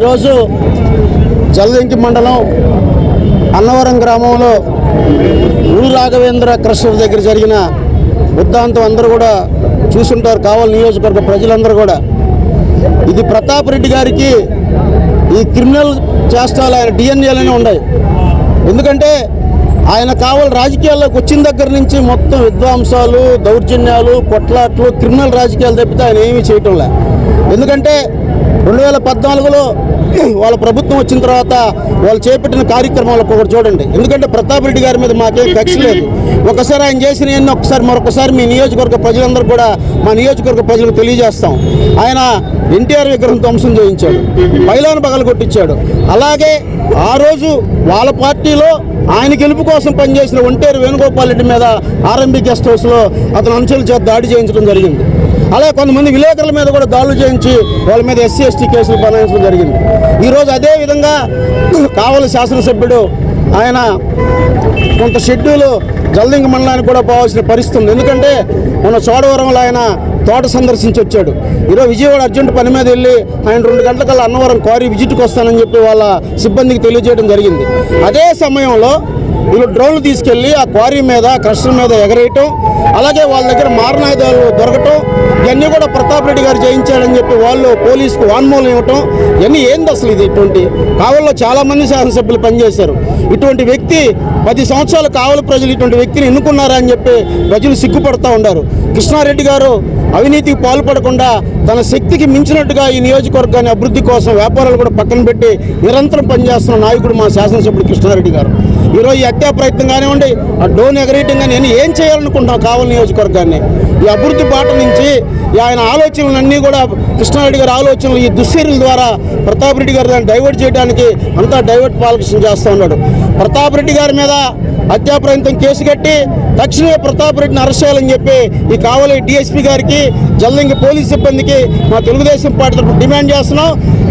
ఈరోజు జలదంకి మండలం అన్నవరం గ్రామంలో ఊరు రాఘవేంద్ర కృష్ణుల దగ్గర జరిగిన వృద్ధాంతం అందరూ కూడా చూసుంటారు కావాలి నియోజకవర్గ ప్రజలందరూ కూడా. ఇది ప్రతాప్ రెడ్డి గారికి ఈ క్రిమినల్ చేష్టాలు ఆయన డిఎన్ఏలోనే ఉన్నాయి. ఎందుకంటే ఆయన కావాలి రాజకీయాల్లోకి వచ్చిన దగ్గర నుంచి మొత్తం విద్వాంసాలు దౌర్జన్యాలు కొట్లాట్లు క్రిమినల్ రాజకీయాలు తప్పితే ఆయన ఏమీ చేయటం లే ఎందుకంటే రెండు వేల పద్నాలుగులో వాళ్ళ ప్రభుత్వం వచ్చిన తర్వాత వాళ్ళు చేపట్టిన కార్యక్రమాలు ఒకటి చూడండి. ఎందుకంటే ప్రతాప్ రెడ్డి గారి మీద మాకేం కక్ష లేదు. ఒకసారి ఆయన చేసిన ఒకసారి మరొకసారి మీ నియోజకవర్గ ప్రజలందరూ కూడా మా నియోజకవర్గ ప్రజలకు తెలియజేస్తాం. ఆయన ఎన్టీఆర్ విగ్రహం ధ్వంసం చేయించాడు. పైలాను పగలు కొట్టించాడు. అలాగే ఆ రోజు వాళ్ళ పార్టీలో ఆయన గెలుపు కోసం పనిచేసిన ఒంటేరు వేణుగోపాల్ రెడ్డి మీద ఆర్ఎంబీ గెస్ట్ హౌస్లో అతను అంచెల చేత దాడి చేయించడం జరిగింది. అలాగే కొంతమంది విలేకరుల మీద కూడా దాడులు చేయించి వాళ్ళ మీద ఎస్సీ ఎస్టీ కేసులు బనాయించడం జరిగింది. ఈరోజు అదే విధంగా కావలి శాసనసభ్యుడు ఆయన కొంత షెడ్యూలు జల్దింగ మండలానికి కూడా పోవాల్సిన పరిస్థితి ఉంది. ఎందుకంటే మన చోడవరంలో ఆయన తోట సందర్శించి వచ్చాడు. ఈరోజు విజయవాడ అర్జెంట్ పని మీద వెళ్ళి ఆయన రెండు గంటలకల్లా అన్నవరం క్వారీ విజిట్కి వస్తానని చెప్పి వాళ్ళ సిబ్బందికి తెలియజేయడం జరిగింది. అదే సమయంలో వీళ్ళు డ్రోన్లు తీసుకెళ్ళి ఆ క్వారీ మీద క్రషర్ మీద ఎగరేయటం అలాగే వాళ్ళ దగ్గర మారణాయుధాలు దొరకటం ప్రతాప్ రెడ్డి గారు చేయించాడని చెప్పి వాళ్ళు పోలీసుకు వాన్మూలం ఇవ్వటం ఇవన్నీ ఏంది అసలు ఇది ఇటువంటి? కావల్లో చాలామంది శాసనసభ్యులు పనిచేశారు. ఇటువంటి వ్యక్తి పది సంవత్సరాలు కావలి ప్రజలు ఇటువంటి వ్యక్తిని ఎన్నుకున్నారా అని చెప్పి ప్రజలు సిగ్గుపడుతూ ఉన్నారు కృష్ణారెడ్డి గారు అవినీతికి పాల్పడకుండా తన శక్తికి మించినట్టుగా ఈ నియోజకవర్గాన్ని అభివృద్ధి కోసం వ్యాపారాలు కూడా పక్కన పెట్టి నిరంతరం పనిచేస్తున్న నాయకుడు మా శాసనసభ్యుడు కృష్ణారెడ్డి గారు. ఈరోజు ఈ హత్యా ప్రయత్నం కానివ్వండి ఆ డోన్ ఎగరేయటం కానీ ఏం చేయాలనుకుంటున్నాం కావలి నియోజకవర్గాన్ని? ఈ అభివృద్ధి బాట నుంచి ఆయన ఆలోచనలన్నీ కూడా కృష్ణారెడ్డి గారి ఆలోచనలు ఈ దుశ్చర్యల ద్వారా ప్రతాప్ రెడ్డి గారు దాన్ని డైవర్ట్ చేయడానికి అంతా డైవర్ట్ పాలకృష్ణ చేస్తూ ఉన్నాడు. ప్రతాప్ రెడ్డి గారి మీద హత్యా కేసు కట్టి తక్షణమే ప్రతాప్ రెడ్డిని అరెస్ట్ చేయాలని చెప్పి ఈ కావలి డిఎస్పీ గారికి జల్లింగి పోలీస్ సిబ్బందికి మా తెలుగుదేశం పార్టీ తరఫున డిమాండ్ చేస్తున్నాం.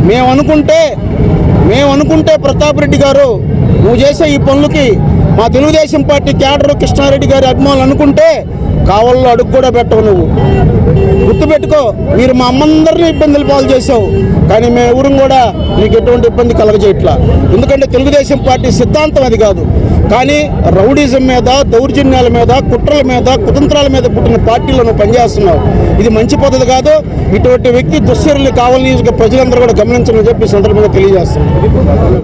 మేము అనుకుంటే మేము అనుకుంటే ప్రతాప్ రెడ్డి గారు నువ్వు చేసే ఈ పనులకి మా తెలుగుదేశం పార్టీ క్యాడర్ కృష్ణారెడ్డి గారి అభిమానులు అనుకుంటే కావాలో అడుగు కూడా పెట్టవు నువ్వు. గుర్తుపెట్టుకో మీరు మా అమ్మందరినీ ఇబ్బందులు పాలు చేసావు కానీ మేము ఎవరు కూడా నీకు ఎటువంటి ఇబ్బంది కలగజేయట్లా. ఎందుకంటే తెలుగుదేశం పార్టీ సిద్ధాంతం అది కాదు. కానీ రౌడీజం మీద దౌర్జన్యాల మీద కుట్రల మీద కుతంత్రాల మీద పుట్టిన పార్టీలో నువ్వు పనిచేస్తున్నావు. ఇది మంచి పద్ధతి కాదు. ఇటువంటి వ్యక్తి దుశ్చర్యలు కావాలని ప్రజలందరూ కూడా గమనించాలని చెప్పి సందర్భంగా తెలియజేస్తున్నాను.